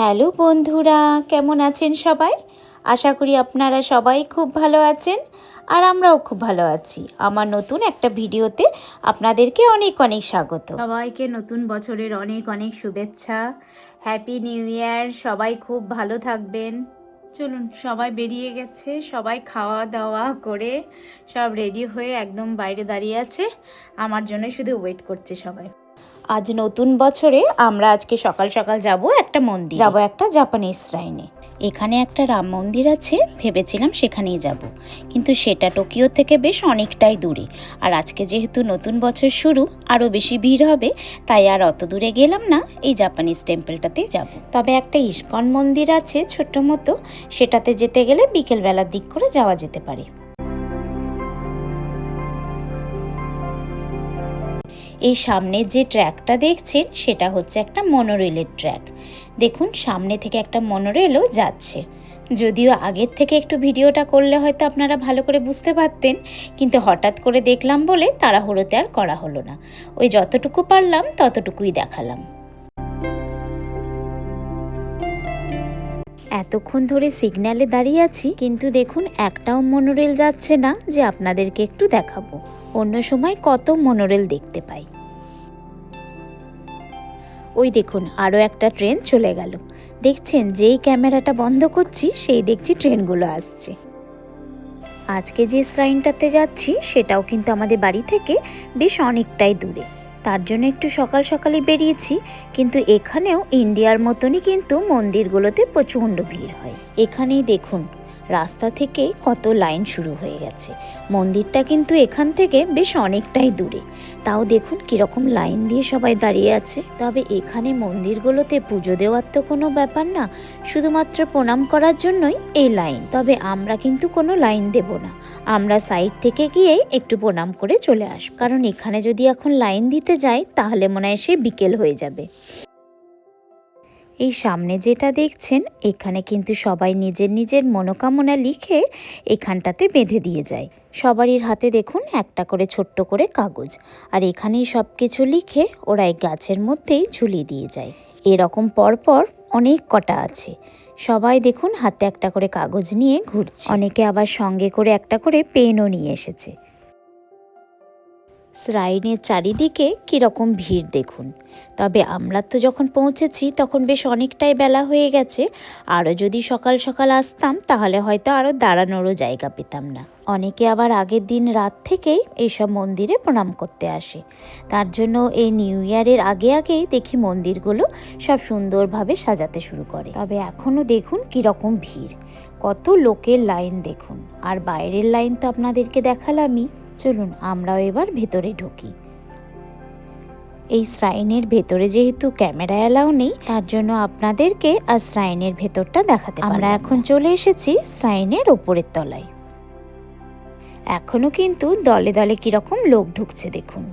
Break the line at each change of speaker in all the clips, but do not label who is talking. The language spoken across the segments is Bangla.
হ্যালো বন্ধুরা, কেমন আছেন সবাই? আশা করি আপনারা সবাই খুব ভালো আছেন আর আমরাও খুব ভালো আছি। আমার নতুন একটা ভিডিওতে আপনাদেরকে অনেক অনেক স্বাগত। সবাইকে নতুন বছরের অনেক অনেক শুভেচ্ছা। হ্যাপি নিউ ইয়ার সবাই খুব ভালো থাকবেন। চলুন, সবাই বেরিয়ে গেছে, সবাই খাওয়া দাওয়া করে সব রেডি হয়ে একদম বাইরে দাঁড়িয়ে আছে। আমার জন্য শুধু ওয়েট করছে সবাই। আজ নতুন বছরে আমরা আজকে সকাল সকাল যাব একটা মন্দির। যাব একটা জাপানিজ শ্রাইনে এখানে একটা রাম মন্দির আছে ভেবেছিলাম সেখানেই যাব। কিন্তু সেটা টোকিও থেকে বেশ অনেকটাই দূরে। আর আজকে যেহেতু নতুন বছর শুরু আরও বেশি ভিড় হবে তাই আর অত দূরে গেলাম না এই জাপানিজ টেম্পলটাতেই যাব। তবে একটা ইস্কন মন্দির আছে ছোট্ট মতো সেটাতে যেতে গেলে বিকেলবেলার দিক করে যাওয়া যেতে পারে। এই সামনে যে ট্র্যাকটা দেখছেন, সেটা হচ্ছে একটা মনোরেলের ট্র্যাক। দেখুন, সামনে থেকে একটা মনোরেলও যাচ্ছে। যদিও আগের থেকে একটু ভিডিওটা করলে হয়তো আপনারা ভালো করে বুঝতে পারতেন, কিন্তু হঠাৎ করে দেখলাম বলে তাড়াহুড়োতে আর করা হলো না। ওই যতটুকু পারলাম, ততটুকুই দেখালাম। এতক্ষণ ধরে সিগন্যালে দাঁড়িয়ে আছি, কিন্তু দেখুন একটাও মনোরেল যাচ্ছে না যে আপনাদেরকে একটু দেখাবো। অন্য সময় কত মনোরেল দেখতে পাই। ওই দেখুন, আরও একটা ট্রেন চলে গেল। দেখছেন, যেই ক্যামেরাটা বন্ধ করছি, সেই দেখছি ট্রেনগুলো আসছে। আজকে যে শ্রাইনটাতে যাচ্ছি, সেটাও কিন্তু আমাদের বাড়ি থেকে বেশ অনেকটাই দূরে। তার জন্য একটু সকাল সকালই বেরিয়েছি, কিন্তু এখানেও ইন্ডিয়ার মতনই কিন্তু মন্দিরগুলোতে প্রচণ্ড ভিড় হয়। এখানেই দেখুন রাস্তা থেকে কত লাইন শুরু হয়ে গেছে। মন্দিরটা কিন্তু এখান থেকে বেশ অনেকটাই দূরে। তাও দেখুন কীরকম লাইন দিয়ে সবাই দাঁড়িয়ে আছে। তবে এখানে মন্দিরগুলোতে পুজো দেওয়ার তো কোনো ব্যাপার না। শুধুমাত্র প্রণাম করার জন্যই এই লাইন। তবে আমরা কিন্তু কোনো লাইন দেব না। আমরা সাইড থেকে গিয়ে একটু প্রণাম করে চলে আসব। কারণ এখানে যদি এখন লাইন দিতে যাই তাহলে মনে হয় সে বিকেল হয়ে যাবে। এই সামনে যেটা দেখছেন, এখানে কিন্তু সবাই নিজের নিজের মনোকামনা লিখে এখানটাতে বেঁধে দিয়ে যায়। সবারই হাতে দেখুন একটা করে ছোট্ট করে কাগজ। আর এখানেই সব কিছু লিখে ওরা এই গাছের মধ্যেই ঝুলিয়ে দিয়ে যায়। এরকম পরপর অনেক কটা আছে। সবাই দেখুন হাতে একটা করে কাগজ নিয়ে ঘুরছে। অনেকে আবার সঙ্গে করে একটা করে পেনও নিয়ে এসেছে। শ্রাইনের চারিদিকে কীরকম ভিড় দেখুন। তবে আমরা তো যখন পৌঁছেছি, তখন বেশ অনেকটাই বেলা হয়ে গেছে। আরও যদি সকাল সকাল আসতাম, তাহলে হয়তো আরও দাঁড়ানোরও জায়গা পেতাম না। অনেকে আবার আগের দিন রাত থেকেই এইসব মন্দিরে প্রণাম করতে আসে। তার জন্য এই নিউ ইয়ারের আগে আগেই দেখি মন্দিরগুলো সব সুন্দরভাবে সাজাতে শুরু করে। তবে এখনও দেখুন কীরকম ভিড়। কত লোকের লাইন দেখুন। আর বাইরের লাইন তো আপনাদেরকে দেখালামই। চলুন আমরাও এবার ভেতরে ঢুকি। এই শ্রাইনের ভেতরে যেহেতু ক্যামেরা অ্যালাউ নেই, তার জন্য আপনাদেরকে আর শ্রাইনের ভেতরটা দেখাতে আমরা এখন চলে এসেছি শ্রাইনের ওপরের তলায়। এখনও কিন্তু দলে দলে কীরকম লোক ঢুকছে দেখুন।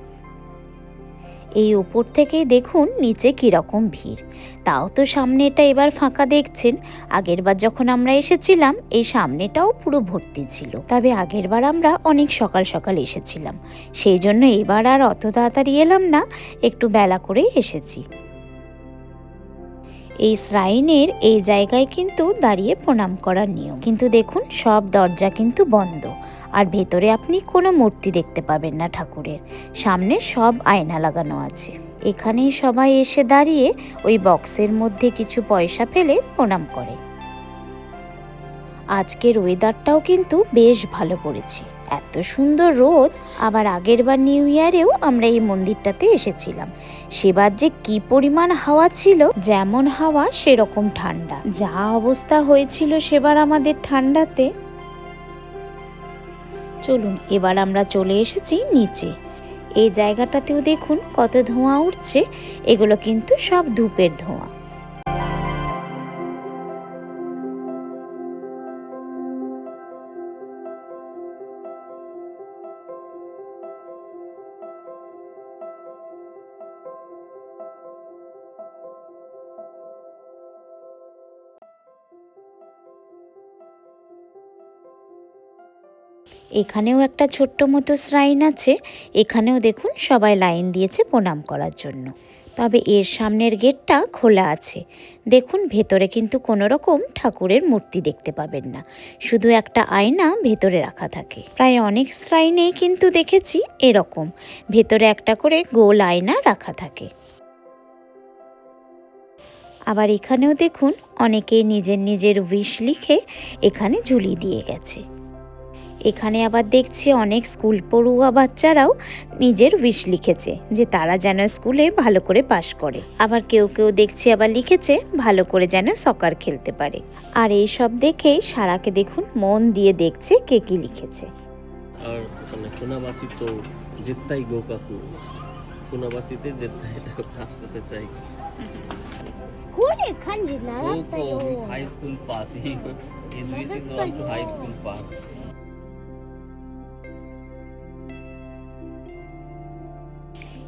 এই ওপর থেকেই দেখুন নিচে কীরকম ভিড়। তাও তো সামনেটা এবার ফাঁকা দেখছেন। আগেরবার যখন আমরা এসেছিলাম, এই সামনেটাও পুরো ভর্তি ছিল। তবে আগেরবার আমরা অনেক সকাল সকাল এসেছিলাম। সেই জন্য এবার আর অত তাড়াতাড়ি এলাম না, একটু বেলা করেই এসেছি। এই শ্রাইনের এই জায়গায় কিন্তু দাঁড়িয়ে প্রণাম করার নিয়ম। কিন্তু দেখুন, সব দরজা কিন্তু বন্ধ। আর ভেতরে আপনি কোনো মূর্তি দেখতে পাবেন না ঠাকুরের। সামনে সব আয়না লাগানো আছে। এখানেই সবাই এসে দাঁড়িয়ে ওই বক্সের মধ্যে কিছু পয়সা ফেলে প্রণাম করে। আজকের ওয়েদারটাও কিন্তু বেশ ভালো পড়েছে এত সুন্দর রোদ, আবার আগের বার নিউ ইয়ারেও আমরা এই মন্দিরটাতে এসেছিলাম। সেবার যে কি পরিমাণ হাওয়া ছিল, যেমন হাওয়া, সেরকম ঠান্ডা। যা অবস্থা হয়েছিল সেবার আমাদের ঠান্ডাতে। চলুন, এবার আমরা চলে এসেছি নিচে। এই জায়গাটাতেও দেখুন কত ধোঁয়া উঠছে, এগুলো কিন্তু সব ধূপের ধোঁয়া। এখানেও একটা ছোট্ট মতো শ্রাইন আছে। এখানেও দেখুন সবাই লাইন দিয়েছে প্রণাম করার জন্য। তবে এর সামনের গেটটা খোলা আছে। দেখুন ভেতরে কিন্তু কোনো রকম ঠাকুরের মূর্তি দেখতে পাবেন না। শুধু একটা আয়না ভেতরে রাখা থাকে। প্রায় অনেক শ্রাইনেই কিন্তু দেখেছি এরকম। ভেতরে একটা করে গোল আয়না রাখা থাকে। আবার এখানেও দেখুন অনেকে নিজের নিজের উইশ লিখে এখানে ঝুলিয়ে দিয়ে গেছে। এখানে আবার দেখছি অনেক স্কুল পড়ুয়া বাচ্চারাও নিজের উইশ লিখেছে যে তারা যেন স্কুলে ভালো করে পাশ করে। আবার কেউ কেউ দেখছি আবার লিখেছে ভালো করে যেন সকার খেলতে পারে। আর এই সব দেখেই সারাকে দেখুন মন দিয়ে দেখছে কে কি লিখেছে।
আর মানে কোনাবাসী তো জেত্তাই গো কাকু কোনাবাসীতে জেত্তাই এটা কাজ করতে চাই।
করে খানজি না
ও
তাই ও।
High school pass he is wishing on to high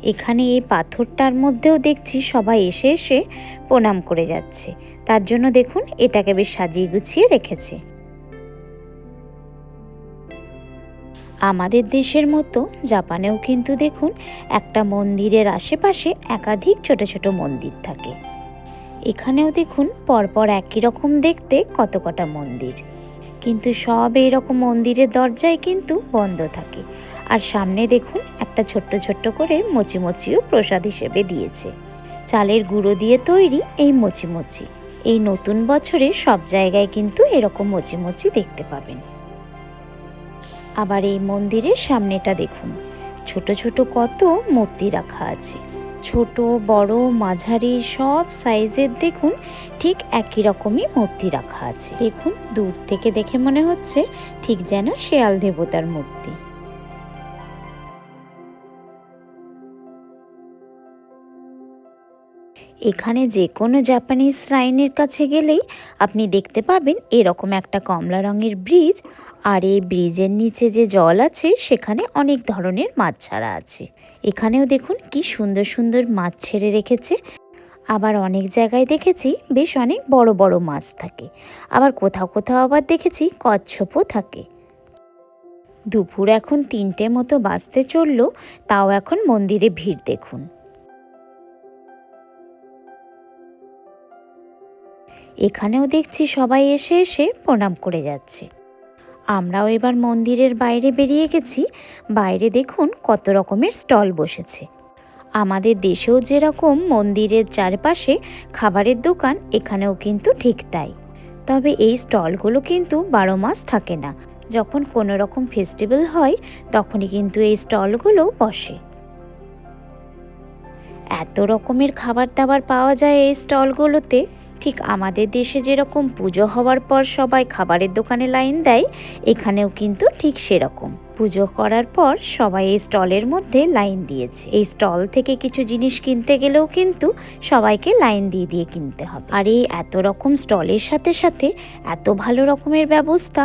এখানে এই পাথরটার মধ্যেও দেখছি সবাই এসে এসে প্রণাম করে যাচ্ছে। তার জন্য দেখুন, এটাকে বেশ সাজিয়ে গুছিয়ে রেখেছে। আমাদের দেশের মতো জাপানেও কিন্তু দেখুন, একটা মন্দিরের আশেপাশে একাধিক ছোট ছোট মন্দির থাকে। এখানেও দেখুন, পরপর একই রকম দেখতে কত কটা মন্দির। কিন্তু সব এইরকম মন্দিরের দরজায় কিন্তু বন্ধ থাকে। আর সামনে দেখুন একটা ছোট্ট ছোট্ট করে মোচি মোচিও প্রসাদ হিসেবে দিয়েছে। চালের গুঁড়ো দিয়ে তৈরি এই মোচি মোচি। এই নতুন বছরে সব জায়গায় কিন্তু এরকম মোচি মোচি দেখতে পাবেন। আবার এই মন্দিরের সামনেটা দেখুন। ছোট ছোট কত মূর্তি রাখা আছে। ছোট, বড়, মাঝারি সব সাইজের দেখুন ঠিক একই রকমই মূর্তি রাখা আছে। দেখুন, দূর থেকে দেখে মনে হচ্ছে ঠিক যেন শেয়াল দেবতার মূর্তি। এখানে যে কোনো জাপানিজ শ্রাইনের কাছে গেলেই আপনি দেখতে পাবেন এরকম একটা কমলা রঙের ব্রিজ আর এই ব্রিজের নিচে যে জল আছে, সেখানে অনেক ধরনের মাছ ছাড়া আছে। এখানেও দেখুন কি সুন্দর সুন্দর মাছ ছেড়ে রেখেছে। আবার অনেক জায়গায় দেখেছি বেশ অনেক বড় বড় মাছ থাকে। আবার কোথাও কোথাও আবার দেখেছি কচ্ছপও থাকে। দুপুর এখন তিনটে মতো বাজতে চলল, তাও এখন মন্দিরে ভিড় দেখুন। এখানেও দেখছি সবাই এসে এসে প্রণাম করে যাচ্ছে। আমরাও এবার মন্দিরের বাইরে বেরিয়ে গেছি। বাইরে দেখুন কত রকমের স্টল বসেছে। আমাদের দেশেও যেরকম মন্দিরের চারপাশে খাবারের দোকান, এখানেও কিন্তু ঠিক তাই। তবে এই স্টলগুলো কিন্তু বারো মাস থাকে না। যখন কোনো রকম ফেস্টিভ্যাল হয়, তখনই কিন্তু এই স্টলগুলো বসে। এত রকমের খাবার দাবার পাওয়া যায় এই স্টলগুলোতে। ঠিক আমাদের দেশে যেরকম পুজো হওয়ার পর সবাই খাবারের দোকানে লাইন দেয়, এখানেও কিন্তু ঠিক সেরকম। পুজো করার পর সবাই এই স্টলের মধ্যে লাইন দিয়েছে। এই স্টল থেকে কিছু জিনিস কিনতে গেলেও কিন্তু সবাইকে লাইন দিয়ে দিয়ে কিনতে হবে। আর এই এত রকম স্টলের সাথে সাথে এত ভালো রকমের ব্যবস্থা,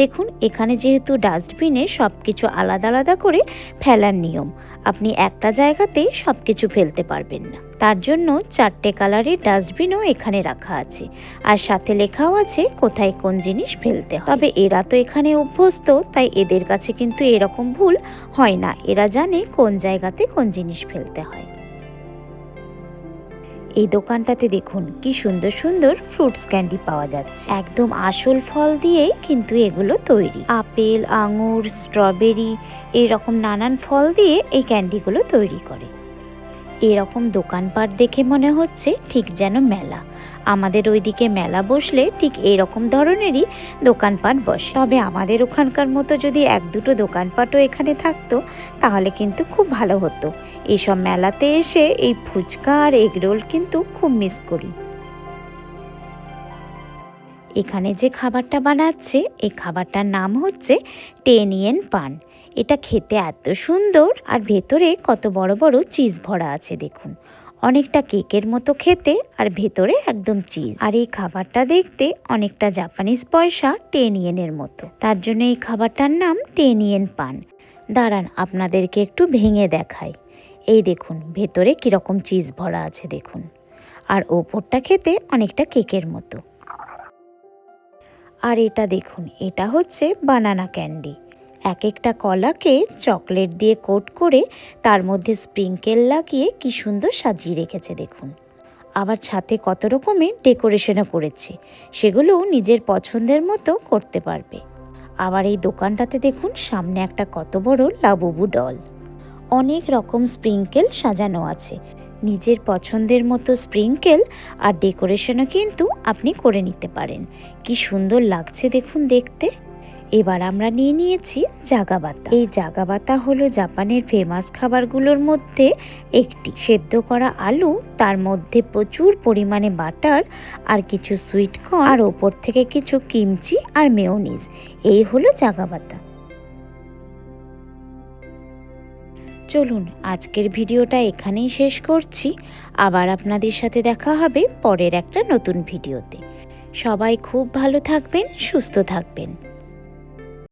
দেখুন এখানে যেহেতু ডাস্টবিনে সব কিছু আলাদা আলাদা করে ফেলার নিয়ম, আপনি একটা জায়গাতেই সব কিছু ফেলতে পারবেন না। তার জন্য চারটে কালারের ডাস্টবিনও এখানে রাখা আছে। আর সাথে লেখাও আছে কোথায় কোন জিনিস ফেলতে হবে। তবে এরা তো এখানে অভ্যস্ত, তাই এদের কাছে কিন্তু এরকম ভুল হয় না। এরা জানে কোন জায়গাতে কোন জিনিস ফেলতে হয়। এই দোকানটাতে দেখুন কি সুন্দর সুন্দর ফ্রুটস ক্যান্ডি পাওয়া যাচ্ছে। একদম আসল ফল দিয়েই কিন্তু এগুলো তৈরি। আপেল, আঙুর স্ট্রবেরি এরকম নানান ফল দিয়ে এই ক্যান্ডিগুলো তৈরি করে। এরকম দোকানপাট দেখে মনে হচ্ছে ঠিক যেন মেলা। আমাদের ওইদিকে মেলা বসলে ঠিক এরকম ধরনেরই দোকানপাট বসে। তবে আমাদের ওখানকার মতো যদি এক দুটো দোকানপাটও এখানে থাকতো, তাহলে কিন্তু খুব ভালো হতো। এইসব মেলাতে এসে এই ফুচকা আর এগরোল কিন্তু খুব মিস করি। এখানে যে খাবারটা বানাচ্ছে, এই খাবারটার নাম হচ্ছে টেনিয়েন পান। এটা খেতে এত সুন্দর আর ভেতরে কত বড় বড় চিজ ভরা আছে দেখুন। অনেকটা কেকের মতো খেতে আর ভেতরে একদম চিজ। আর এই খাবারটা দেখতে অনেকটা জাপানিজ পয়সা টেন ইয়েনের মতো। তার জন্য এই খাবারটার নাম টেন ইয়েন পান। দাঁড়ান, আপনাদেরকে একটু ভেঙে দেখাই। এই দেখুন, ভেতরে কীরকম চিজ ভরা আছে, দেখুন। আর ওপরটা খেতে অনেকটা কেকের মতো। আর এটা দেখুন, এটা হচ্ছে বানানা ক্যান্ডি। এক একটা কলাকে চকলেট দিয়ে কোট করে তার মধ্যে স্প্রিঙ্কেল লাগিয়ে কি সুন্দর সাজিয়ে রেখেছে দেখুন। আবার ছাতে কত রকমের ডেকোরেশনও করেছে, সেগুলোও নিজের পছন্দের মতো করতে পারবে। আবার এই দোকানটাতে দেখুন সামনে একটা কত বড় লাবুবু ডল। অনেক রকম স্প্রিঙ্কেল সাজানো আছে, নিজের পছন্দের মতো স্প্রিঙ্কেল আর ডেকোরেশনও কিন্তু আপনি করে নিতে পারেন। কি সুন্দর লাগছে দেখুন দেখতে। এবার আমরা নিয়ে নিয়েছি জাগাবাতা। এই জাগাবাতা হলো জাপানের ফেমাস খাবারগুলোর মধ্যে একটি। সেদ্ধ করা আলু, তার মধ্যে প্রচুর পরিমাণে বাটার আর কিছু সুইট কর্ন আর ওপর থেকে কিছু কিমচি আর মেয়োনিজ এই হলো জাগাবাতা। চলুন, আজকের ভিডিওটা এখানেই শেষ করছি। আবার আপনাদের সাথে দেখা হবে পরের একটা নতুন ভিডিওতে। সবাই খুব ভালো থাকবেন, সুস্থ থাকবেন।